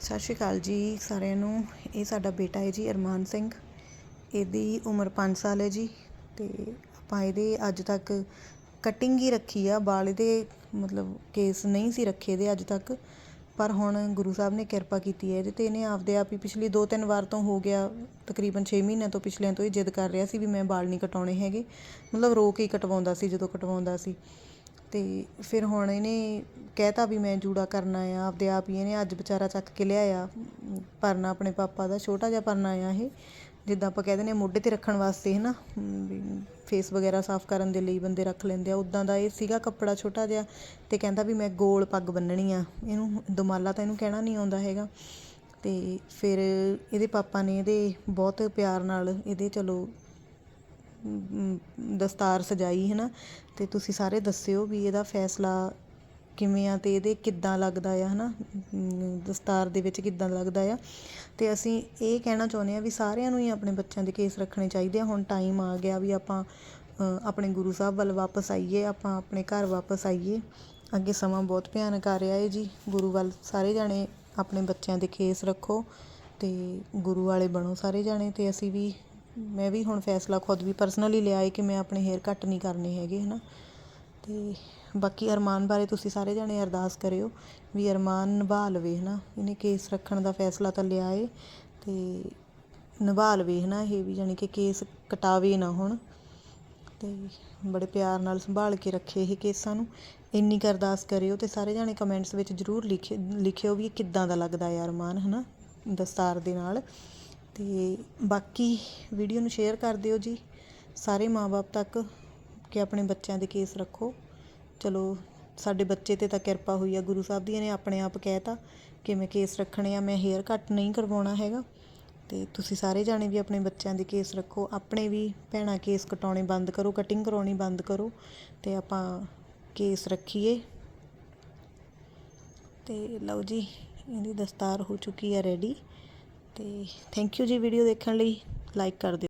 ਸਤਿ ਸ਼੍ਰੀ ਅਕਾਲ ਜੀ ਸਾਰਿਆਂ ਨੂੰ। ਇਹ ਸਾਡਾ ਬੇਟਾ ਹੈ ਜੀ ਅਰਮਾਨ ਸਿੰਘ। ਇਹਦੀ ਉਮਰ 5 ਸਾਲ ਹੈ ਜੀ ਤੇ ਆਪਾਂ ਇਹਦੇ ਅੱਜ ਤੱਕ ਕਟਿੰਗ ਹੀ ਰੱਖੀ ਆ। ਵਾਲ ਇਹਦੇ ਮਤਲਬ ਕੇਸ ਨਹੀਂ ਸੀ ਰੱਖੇ ਇਹਦੇ ਅੱਜ ਤੱਕ। ਪਰ ਹੁਣ ਗੁਰੂ ਸਾਹਿਬ ਨੇ ਕਿਰਪਾ ਕੀਤੀ ਹੈ ਇਹਦੇ ਤੇ। ਇਹਨੇ ਆਪਦੇ ਆਪ ਹੀ ਪਿਛਲੀ ਦੋ ਤਿੰਨ ਵਾਰ ਤੋਂ ਹੋ ਗਿਆ, ਤਕਰੀਬਨ 6 ਮਹੀਨਿਆਂ ਤੋਂ ਪਿਛਲਿਆਂ ਤੋਂ ਇਹ ਜਿੱਦ ਕਰ ਰਿਹਾ ਸੀ ਵੀ ਮੈਂ ਵਾਲ ਨਹੀਂ ਕਟਾਉਣੇ ਹੈਗੇ। ਮਤਲਬ ਰੋ ਕੇ ਹੀ ਕਟਵਾਉਂਦਾ ਸੀ ਜਦੋਂ ਕਟਵਾਉਂਦਾ ਸੀ। ਤੇ ਫਿਰ ਹੁਣ ਇਹਨੇ ਕਹਿਤਾ ਵੀ ਮੈਂ ਜੂੜਾ ਕਰਨਾ ਆ ਆਪਦੇ ਆਪ ਹੀ ਇਹਨੇ ਅੱਜ ਵਿਚਾਰਾ ਚੱਕ ਕੇ ਲਿਆਇਆ। ਅਮ, ਪਰਨਾ ਆਪਣੇ ਪਾਪਾ ਦਾ ਛੋਟਾ ਜਿਹਾ ਪਰਨਾ ਆ ਇਹ। ਜਿੱਦਾਂ ਆਪਾਂ ਕਹਿ ਦਿੰਦੇ ਹਾਂ ਮੋਢੇ ਤੇ ਰੱਖਣ ਵਾਸਤੇ ਹੈ ਨਾ ਫੇਸ ਵਗੈਰਾ ਸਾਫ਼ ਕਰਨ ਦੇ ਲਈ ਬੰਦੇ ਰੱਖ ਲੈਂਦੇ ਆ। ਉਦਾਂ ਦਾ ਇਹ ਸੀਗਾ ਕੱਪੜਾ ਛੋਟਾ ਜਿਹਾ ਤੇ ਕਹਿੰਦਾ ਵੀ ਮੈਂ ਗੋਲ ਪੱਗ ਬੰਨਣੀ ਆ। ਇਹਨੂੰ ਦਮਾਲਾ ਤਾਂ ਇਹਨੂੰ ਕਹਿਣਾ ਨਹੀਂ ਆਉਂਦਾ ਹੈਗਾ। ਤੇ ਫਿਰ ਇਹਦੇ ਪਾਪਾ ਨੇ ਇਹਦੇ ਬਹੁਤ ਪਿਆਰ ਨਾਲ ਇਹਦੇ ਚਲੋ ਦਸਤਾਰ ਸਜਾਈ ਹੈ ਨਾ ਤੇ ਤੁਸੀਂ ਸਾਰੇ ਦੱਸਿਓ ਵੀ ਇਹਦਾ ਫੈਸਲਾ ਕਿਵੇਂ ਆ ਅਤੇ ਇਹਦੇ ਕਿੱਦਾਂ ਲੱਗਦਾ ਆ ਹੈ ਨਾ ਦਸਤਾਰ ਦੇ ਵਿੱਚ ਕਿੱਦਾਂ ਲੱਗਦਾ ਆ? ਅਤੇ ਅਸੀਂ ਇਹ ਕਹਿਣਾ ਚਾਹੁੰਦੇ ਹਾਂ ਵੀ ਸਾਰਿਆਂ ਨੂੰ ਹੀ ਆਪਣੇ ਬੱਚਿਆਂ ਦੇ ਕੇਸ ਰੱਖਣੇ ਚਾਹੀਦੇ ਆ। ਹੁਣ ਟਾਈਮ ਆ ਗਿਆ ਵੀ ਆਪਾਂ ਆਪਣੇ ਗੁਰੂ ਸਾਹਿਬ ਵੱਲ ਵਾਪਸ ਆਈਏ, ਆਪਾਂ ਆਪਣੇ ਘਰ ਵਾਪਸ ਆਈਏ। ਅੱਗੇ ਸਮਾਂ ਬਹੁਤ ਭਿਆਨਕ ਆ ਰਿਹਾ ਹੈ ਜੀ। ਗੁਰੂ ਵੱਲ ਸਾਰੇ ਜਾਣੇ ਆਪਣੇ ਬੱਚਿਆਂ ਦੇ ਕੇਸ ਰੱਖੋ ਅਤੇ ਗੁਰੂ ਵਾਲੇ ਬਣੋ ਸਾਰੇ ਜਾਣੇ। ਅਤੇ ਅਸੀਂ ਵੀ, ਮੈਂ ਵੀ ਹੁਣ ਫੈਸਲਾ ਖੁਦ ਵੀ ਪਰਸਨਲੀ ਲਿਆ ਹੈ ਕਿ ਮੈਂ ਆਪਣੇ ਹੇਅਰ ਕੱਟ ਨਹੀਂ ਕਰਨੇ ਹੈਗੇ ਹੈ ਨਾ ਅਤੇ ਬਾਕੀ ਅਰਮਾਨ ਬਾਰੇ ਤੁਸੀਂ ਸਾਰੇ ਜਾਣੇ ਅਰਦਾਸ ਕਰਿਓ ਵੀ ਅਰਮਾਨ ਨਿਭਾ ਲਵੇ ਹੈ ਨਾ ਇਹਨੇ ਕੇਸ ਰੱਖਣ ਦਾ ਫੈਸਲਾ ਤਾਂ ਲਿਆ ਏ ਅਤੇ ਨਿਭਾ ਲਵੇ ਨਾ ਇਹ ਵੀ ਜਾਣੀ ਕਿ ਕੇਸ ਕਟਾਵੇ ਨਾ ਹੁਣ ਅਤੇ ਬੜੇ ਪਿਆਰ ਨਾਲ ਸੰਭਾਲ ਕੇ ਰੱਖੇ ਇਹ ਕੇਸਾਂ ਨੂੰ। ਇੰਨੀ ਕੁ ਅਰਦਾਸ ਕਰਿਓ ਤੇ ਸਾਰੇ ਜਾਣੇ ਕਮੈਂਟਸ ਵਿੱਚ ਜਰੂਰ ਲਿਖਿਓ ਲਿਖਿਓ ਵੀ ਇਹ ਕਿੱਦਾਂ ਦਾ ਲੱਗਦਾ ਹੈ ਅਰਮਾਨ ਹੈ ਨਾ ਦਸਤਾਰ ਦੇ ਨਾਲ। ਤੇ ਬਾਕੀ ਵੀਡੀਓ ਨੂੰ ਸ਼ੇਅਰ ਕਰ ਦਿਓ ਜੀ। ਸਾਰੇ ਮਾਪੇ ਤੱਕ ਕਿ ਆਪਣੇ ਬੱਚਿਆਂ ਦੇ ਕੇਸ ਰੱਖੋ। ਚਲੋ, ਸਾਡੇ ਬੱਚੇ ਤੇ ਤਾਂ ਕਿਰਪਾ ਹੋਈ ਆ, ਗੁਰੂ ਸਾਹਿਬ ਦੀ ਇਹਨੇ ਆਪਣੇ ਆਪ ਕਹਿਤਾ ਕਿ ਮੈਂ ਕੇਸ ਰੱਖਣੇ ਆ, ਮੈਂ ਹੇਅਰ ਕੱਟ ਨਹੀਂ ਕਰਵਾਉਣਾ ਹੈਗਾ। ਤੇ ਤੁਸੀਂ ਸਾਰੇ ਜਾਣੇ ਵੀ ਆਪਣੇ ਬੱਚਿਆਂ ਦੇ ਕੇਸ ਰੱਖੋ, ਆਪਣੇ ਵੀ ਭੈਣਾਂ ਕੇਸ ਕਟਾਉਣੇ ਬੰਦ ਕਰੋ ਕਟਿੰਗ ਕਰਾਉਣੀ ਬੰਦ ਕਰੋ ਤੇ ਆਪਾਂ ਕੇਸ ਰੱਖੀਏ। ਤੇ ਲਓ ਜੀ, ਇਹਦੀ ਦਸਤਾਰ ਹੋ ਚੁੱਕੀ ਹੈ ਰੈਡੀ ਤੇ ਥੈਂਕ ਯੂ ਜੀ ਵੀਡੀਓ ਦੇਖਣ ਲਈ ਲਾਈਕ ਕਰ ਦਿਓ।